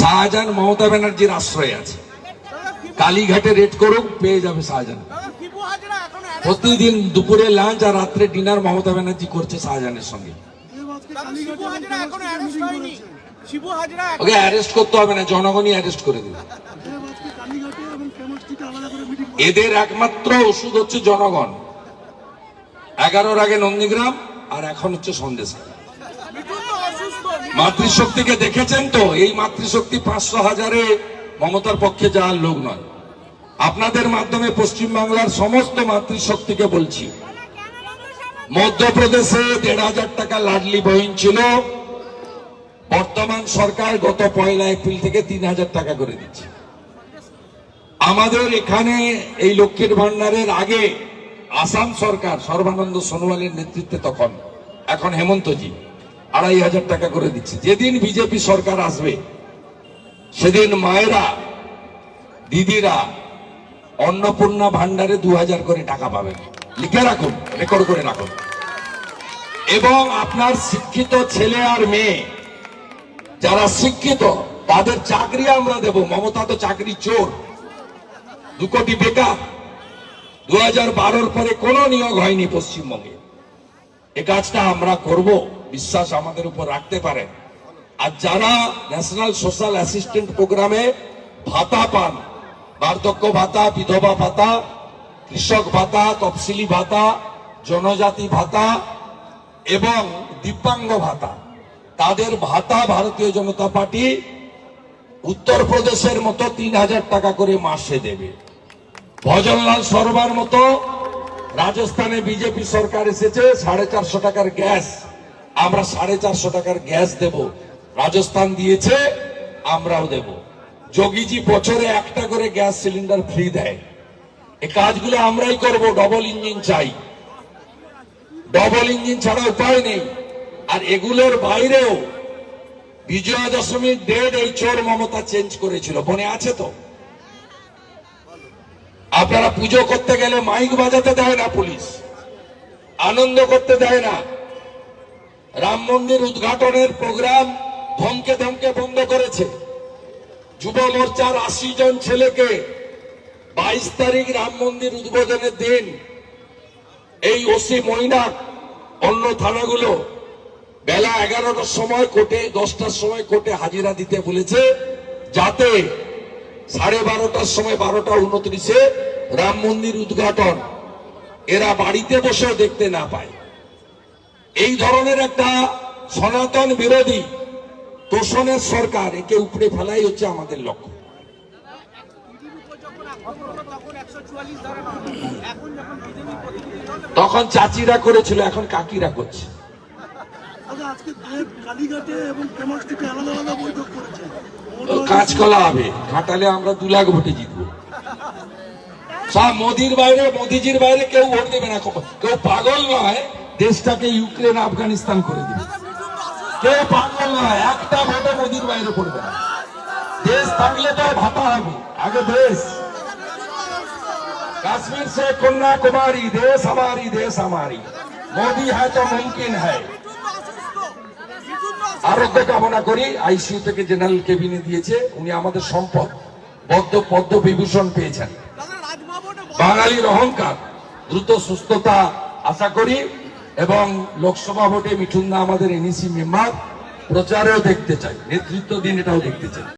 শাহজাহান মমতা ব্যানার্জির আশ্রয় আছে। কালীঘাটে রেড করুক, পেয়ে যাবে শাহজাহান। প্রতিদিন দুপুরে লাঞ্চ আর রাত্রে ডিনার মমতা ব্যানার্জি করছে শাহজাহানের সঙ্গে। ওকে অ্যারেস্ট করতে হবে না, জনগণই অ্যারেস্ট করে দেবে। এদের একমাত্র ওষুধ হচ্ছে জনগণ। এগারোর আগে নন্দীগ্রাম আর এখন হচ্ছে সন্দেশ মাতৃশক্তিকে দেখেছেন তো? এই মাতৃশক্তি পাঁচশো হাজারে মমতার পক্ষে যাওয়ার লোক নয়। আপনাদের মাধ্যমে পশ্চিমবাংলার সমস্ত মাতৃশক্তিকে বলছি। মধ্যপ্রদেশে দেড় হাজার টাকা লাডলি বহিন ছিল। বর্তমান সরকার গত পয়লা এপ্রিল থেকে তিন হাজার টাকা করে দিচ্ছে। আমাদের এখানে এই লক্ষ্মীর ভান্ডারের আগে আসাম সরকার সর্বানন্দ সোনোয়ালের নেতৃত্বে তখন, এখন হেমন্তজি। আড়াই হাজার টাকা করে দিচ্ছে। যেদিন বিজেপি সরকার আসবে, সেদিন মায়েরা, দিদিরা অন্নপূর্ণা ভান্ডারে দু হাজার করে টাকা পাবেন। লিখে রাখুন রেকর্ড করে রাখুন। এবং আপনার শিক্ষিত ছেলে আর মেয়ে, যারা শিক্ষিত, তাদের চাকরি আমরা দেব। মমতা তো চাকরি চোর। দু কোটি বেকার। দু হাজার বারোর পরে কোনো নিয়োগ হয়নি পশ্চিমবঙ্গে। এ কাজটা আমরা করব। বিশ্বাস আমাদের উপর রাখতে পারেন আর যারা ন্যাশনাল সোশ্যাল অ্যাসিস্ট্যান্ট প্রোগ্রামে ভাতা পান, বার্ধক্য ভাতা, বিধবা ভাতা, কৃষক ভাতা, তফসিলি ভাতা, জনজাতি ভাতা এবং দিব্যাঙ্গ ভাতা, তাদের ভাতা ভারতীয় জনতা পার্টি উত্তরপ্রদেশের মতো তিন হাজার টাকা করে মাসে দেবে। ভজনলাল সরবার মতো রাজস্থানে বিজেপি সরকার এসেছে, সাড়ে চারশো টাকার গ্যাস। আমরা সাড়ে চারশো টাকার গ্যাস দেব। রাজস্থান দিয়েছে, আমরাও দেব। যোগীজি বছরে একটা করে গ্যাস সিলিন্ডার ফ্রি দেয়। এই কাজগুলো আমরাই করব ডবল ইঞ্জিন চাই। ডবল ইঞ্জিন ছাড়া উপায় নেই। আর এগুলোর বাইরেও বিজয়া দশমীর ডেট এই চোর মমতা চেঞ্জ করেছিল। মনে আছে তো? আপনারা পুজো করতে গেলে মাইক বাজাতে দেয় না পুলিশ। আনন্দ করতে দেয় না। রাম মন্দির উদ্ঘাটনের প্রোগ্রাম ধমকে ধমকে বন্ধ করেছে। যুব মোর্চার আশি জন ছেলেকে বাইশ তারিখ রাম মন্দির উদ্বোধনের দিন এই ওসি মইনা অন্য থানাগুলো বেলা এগারোটার সময় কোর্টে, দশটার সময় কোর্টে হাজিরা দিতে বলেছে যাতে সাড়ে বারোটার সময় বারোটা উনত্রিশে রাম মন্দির উদ্ঘাটন। এরা বাড়িতে বসেও দেখতে না পায়। এই ধরনের একটা সনাতন বিরোধী তোষণের সরকার একে উপড়ে ফেলাই হচ্ছে আমাদের লক্ষ্য। তখন চাচিরা করেছিল এখন কাকিরা করছে। আচ্ছা করেছে। কাঁচকলা হবে। ঘাটালে আমরা দু লাখ ভোটে জিতবো। সব মোদির বাইরে, মোদিজির বাইরে কেউ ভোট দেবে না। কেউ পাগল নয়, দেশটাকে ইউক্রেন, আফগানিস্তান করে দেবে। কেউ পাগল নয়, একটা ভোটে মোদির বাইরে করবে না। দেশ থাকলে তো ভাতা হবে। আগে দেশ। কাশ্মীর সে কন্যাকুমারী, দেশ আমারি দেশ আমারি মোদি হ্যাঁ তো মুমকিন হ্যাঁ। আরোগ্য কামনা করি আইসিউ থেকে জেনারেল কেবিনে দিয়েছে। উনি আমাদের সম্পদ। পদ্ম পদ্ম বিভূষণ পেয়েছেন। বাঙালির অহংকার। দ্রুত সুস্থতা আশা করি এবং লোকসভা ভোটে মিঠুন দা আমাদের এনইসি মেম্বার। প্রচারেও দেখতে চাই। নেতৃত্ব দিন এটাও দেখতে চাই।